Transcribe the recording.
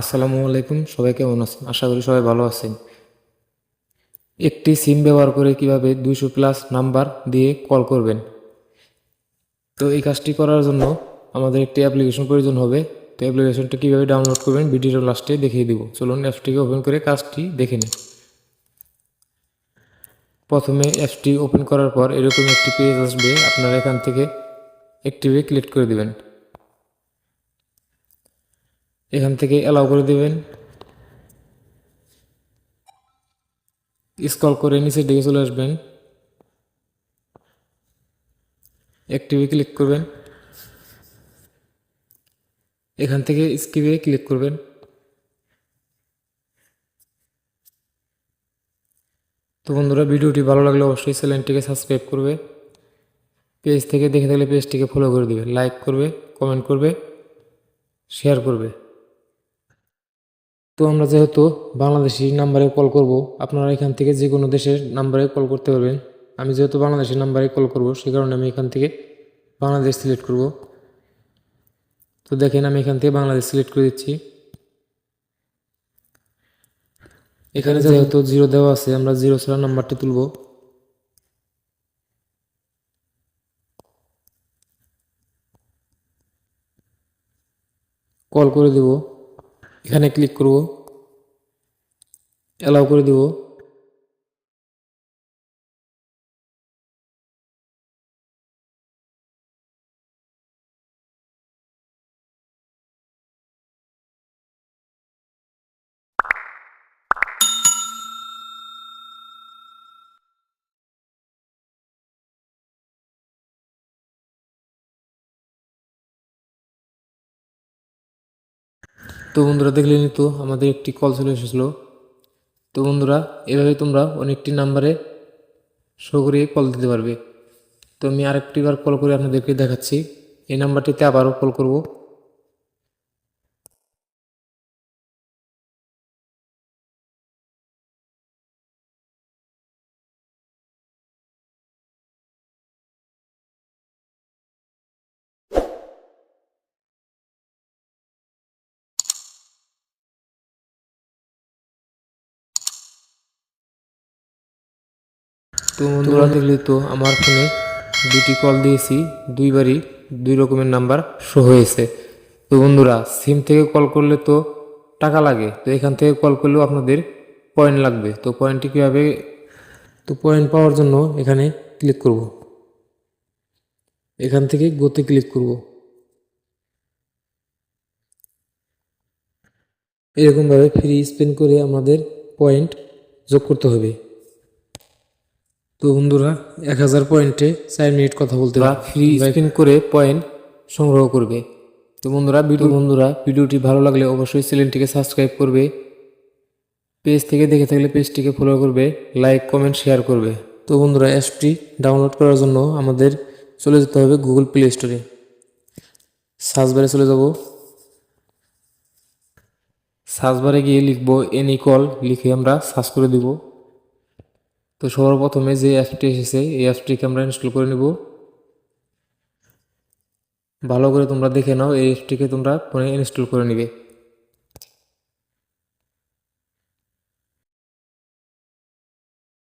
আসসালামু আলাইকুম, সবাই কেমন আছেন? আশা করি সবাই ভালো আছেন। একটি সিম ব্যবহার করে কীভাবে দুইশো প্লাস নাম্বার দিয়ে কল করবেন? তো এই কাজটি করার জন্য আমাদের একটি অ্যাপ্লিকেশন প্রয়োজন হবে। তো অ্যাপ্লিকেশনটা কীভাবে ডাউনলোড করবেন ভিডিওর লাস্টে দেখিয়ে দিব। চলুন অ্যাপসটিকে ওপেন করে কাজটি দেখে নিন প্রথমে অ্যাপসটি ওপেন করার পর এরকম একটি পেজ আসবে। আপনারা এখান থেকে অ্যাক্টিভে ক্লিক করে দিবেন। এখান থেকে অ্যালাউ করে দেবেন। স্কল করে নিচের দিকে চলে আসবেন। অ্যাক্টিভে ক্লিক করবেন। এখান থেকে স্কিপে ক্লিক করবেন। তো বন্ধুরা, ভিডিওটি ভালো লাগলে অবশ্যই চ্যানেলটিকে সাবস্ক্রাইব করবে। পেজ থেকে দেখে থাকলে পেজটিকে ফলো করে দেবে। লাইক করবে কমেন্ট করবে শেয়ার করবে। তো আমরা যেহেতু বাংলাদেশি নাম্বারে কল করব আপনারা এখান থেকে যে কোনো দেশের নাম্বারে কল করতে পারবেন। আমি যেহেতু বাংলাদেশের নাম্বারে কল করব সে কারণে আমি এখান থেকে বাংলাদেশ সিলেক্ট করব। তো দেখেন আমি এখান থেকে বাংলাদেশ সিলেক্ট করে দিচ্ছি। এখানে যেহেতু জিরো দেওয়া আছে আমরা জিরো ছাড়া নাম্বারটি তুলব। কল করে দেব। এখানে ক্লিক করব অ্যালাউ করে দেব। তো বন্ধুরা দেখলেনি তো, আমাদের একটি কল চলে এসেছিল। তো বন্ধুরা, এভাবে তোমরা অনেকটি নাম্বারে শো করে কল দিতে পারবে। তো আমি আরেকটি বার কল করে আপনাদেরকে দেখাচ্ছি। এই নাম্বারটিতে আবারও কল করব। তো বন্ধুরা দেখলে তো আমার ফোনে দুটি কল দিয়েছি, দুইবারই দুই রকমের নাম্বার শো হয়েছে। তো বন্ধুরা সিম থেকে কল করলে তো টাকা লাগে, তো এখান থেকে কল করলেও আপনাদের পয়েন্ট লাগবে। তো পয়েন্টটি কীভাবে, তো পয়েন্ট পাওয়ার জন্য এখানে ক্লিক করব। এখান থেকে গোতে ক্লিক করব। এরকমভাবে ফ্রি স্পেন করে আমাদের পয়েন্ট যোগ করতে হবে। তো বন্ধুরা এক হাজার পয়েন্টে চার মিনিট কথা বলতে ফ্রি স্পিন করে পয়েন্ট সংগ্রহ করবে। তো বন্ধুরা ভিডিও বন্ধুরা ভিডিওটি ভালো লাগলে অবশ্যই চ্যানেলটিকে সাবস্ক্রাইব করবে। পেজ থেকে দেখে থাকলে পেজটিকে ফলো করবে লাইক কমেন্ট শেয়ার করবে। তো বন্ধুরা অ্যাপটি ডাউনলোড করার জন্য আমাদের চলে যেতে হবে গুগল প্লে স্টোরে সার্চ বারে চলে যাব। সার্চ বারে গিয়ে লিখব এনি কল লিখে আমরা সার্চ করে দিব। তো সর্বপ্রথমে প্রথমে যে অ্যাপটি এসেছে, এই অ্যাপটিকে আমরা ইনস্টল করে নেব। ভালো করে তোমরা দেখে নাও, এই অ্যাপটিকে তোমরা ফোনে ইনস্টল করে নিবে।